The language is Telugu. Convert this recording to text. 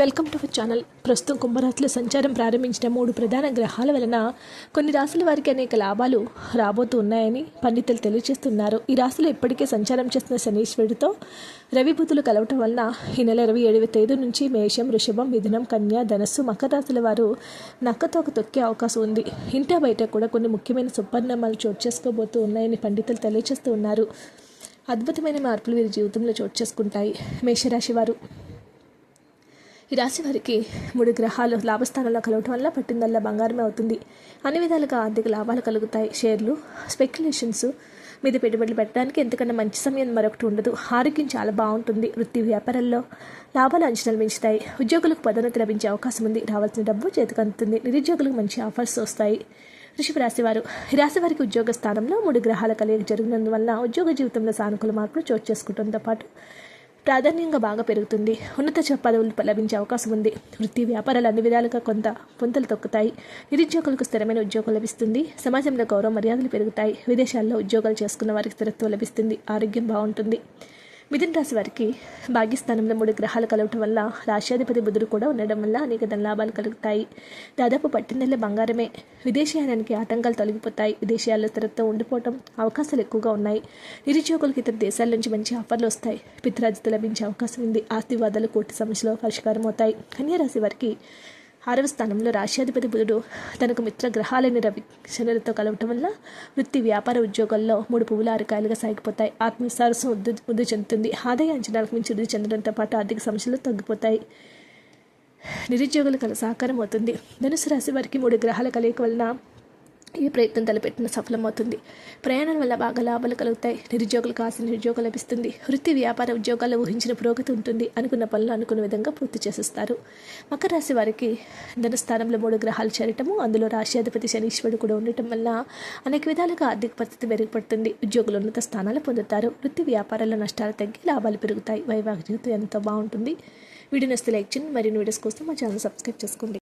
Welcome to our channel. ప్రస్తుతం కుంభరాశిలో సంచారం ప్రారంభించిన మూడు ప్రధాన గ్రహాల వలన కొన్ని రాశుల వారికి అనేక లాభాలు రాబోతూ ఉన్నాయని పండితులు తెలియజేస్తున్నారు. ఈ రాశిలో ఇప్పటికే సంచారం చేస్తున్న శనీశ్వరుడితో రవి కలవటం వలన ఈ నెల ఇరవై ఏడవ తేదీ నుంచి మేషం వృషభం మిథునం కన్య ధనస్సు మకర రాశుల వారు నక్కతోక తొక్కే అవకాశం ఉంది. ఇంటా బయట కూడా కొన్ని ముఖ్యమైన సుపరిణామాలు చోటు చేసుకోబోతూ ఉన్నాయని పండితులు తెలియజేస్తూ ఉన్నారు. అద్భుతమైన మార్పులు వీరి జీవితంలో చోటు చేసుకుంటాయి. మేషరాశి వారు ఈ రాశి వారికి మూడు గ్రహాలు లాభస్థానంలో కలవటం వల్ల పట్టిందల్లా బంగారమే అవుతుంది. అన్ని విధాలుగా ఆర్థిక లాభాలు కలుగుతాయి. షేర్లు స్పెక్యులేషన్స్ మీద పెట్టుబడులు పెట్టడానికి ఎంతకన్నా మంచి సమయం మరొకటి ఉండదు. ఆరోగ్యం చాలా బాగుంటుంది. వృత్తి వ్యాపారాల్లో లాభాలు అంచనాలు పెంచుతాయి. ఉద్యోగులకు పదోన్నతి లభించే అవకాశం ఉంది. రావాల్సిన డబ్బు చేతికి అందుతుంది. నిరుద్యోగులకు మంచి ఆఫర్స్ వస్తాయి. వృషభ రాశివారు ఈ రాశి వారికి ఉద్యోగ స్థానంలో మూడు గ్రహాల కలిగి జరిగినందువల్ల ఉద్యోగ జీవితంలో సానుకూల మార్పులు చోటు చేసుకుంటుందో పాటు ప్రాధాన్యంగా బాగా పెరుగుతుంది. ఉన్నత పదవులు లభించే అవకాశం ఉంది. వృత్తి వ్యాపారాలు అన్ని విధాలుగా కొంత పొంతలు తొక్కుతాయి. నిరుద్యోగులకు స్థిరమైన ఉద్యోగం లభిస్తుంది. సమాజంలో గౌరవ మర్యాదలు పెరుగుతాయి. విదేశాల్లో ఉద్యోగాలు చేసుకున్న వారికి స్థిరత్వం లభిస్తుంది. ఆరోగ్యం బాగుంటుంది. మిథున రాశి వారికి భాగ్యస్థానంలో మూడు గ్రహాలు కలవటం వల్ల రాష్ట్రాధిపతి బుధుడు కూడా ఉండడం వల్ల అనేక ధనలాభాలు కలుగుతాయి. దాదాపు పట్టినెల్ల బంగారమే. విదేశీయానానికి ఆటంకాలు తొలగిపోతాయి. విదేశీయాల్లో స్థిరత్వం ఉండిపోవటం అవకాశాలు ఎక్కువగా ఉన్నాయి. నిరుద్యోగులకు ఇతర దేశాల నుంచి మంచి ఆఫర్లు వస్తాయి. పిత్రాజిత లభించే అవకాశం ఉంది. ఆస్తివాదాలు కోర్టు సమస్యలు పరిష్కారం అవుతాయి కన్యా రాశి వారికి ఆరవ స్థానంలో రాష్ట్రాధిపతి బుధుడు తనకు మిత్ర గ్రహాలైన రవి శనులతో కలవటం వల్ల వృత్తి వ్యాపార ఉద్యోగాల్లో మూడు పువ్వుల ఆరకాయలుగా సాగిపోతాయి ఆత్మవిశ్వాసం వృద్ధి వృద్ధి చెందుతుంది. ఆదాయ అంచనాలకు మించి వృద్ధి చెందడంతో పాటు ఆర్థిక సమస్యలు తగ్గిపోతాయి. నిరుద్యోగులకు కల సహకారం అవుతుంది. ధనుసు రాశి వారికి మూడు గ్రహాల కలయిక వలన ఈ ప్రయత్నం తలపెట్టిన సఫలమవుతుంది. ప్రయాణం వల్ల బాగా లాభాలు కలుగుతాయి. నిరుద్యోగులకు కాసిన నిరుద్యోగం లభిస్తుంది. వృత్తి వ్యాపార ఉద్యోగాల్లో ఊహించిన పురోగతి ఉంటుంది అనుకున్న పనులు అనుకున్న విధంగా పూర్తి చేసేస్తారు. మకర రాశి వారికి ధనస్థానంలో మూడు గ్రహాలు చేరటము అందులో రాష్ట్రాధిపతి శనీశ్వరుడు కూడా ఉండటం వల్ల అనేక విధాలుగా ఆర్థిక పరిస్థితి మెరుగుపడుతుంది. ఉద్యోగులు ఉన్నత స్థానాలు పొందుతారు. వృత్తి వ్యాపారాల్లో నష్టాలు తగ్గి లాభాలు పెరుగుతాయి. వైవాహిక జీవితం ఎంతో బాగుంటుంది. వీడియో నస్తే లైక్ చేయండి. మరిన్ని వీడియోస్ కోసం మా ఛానల్ సబ్స్క్రైబ్ చేసుకోండి.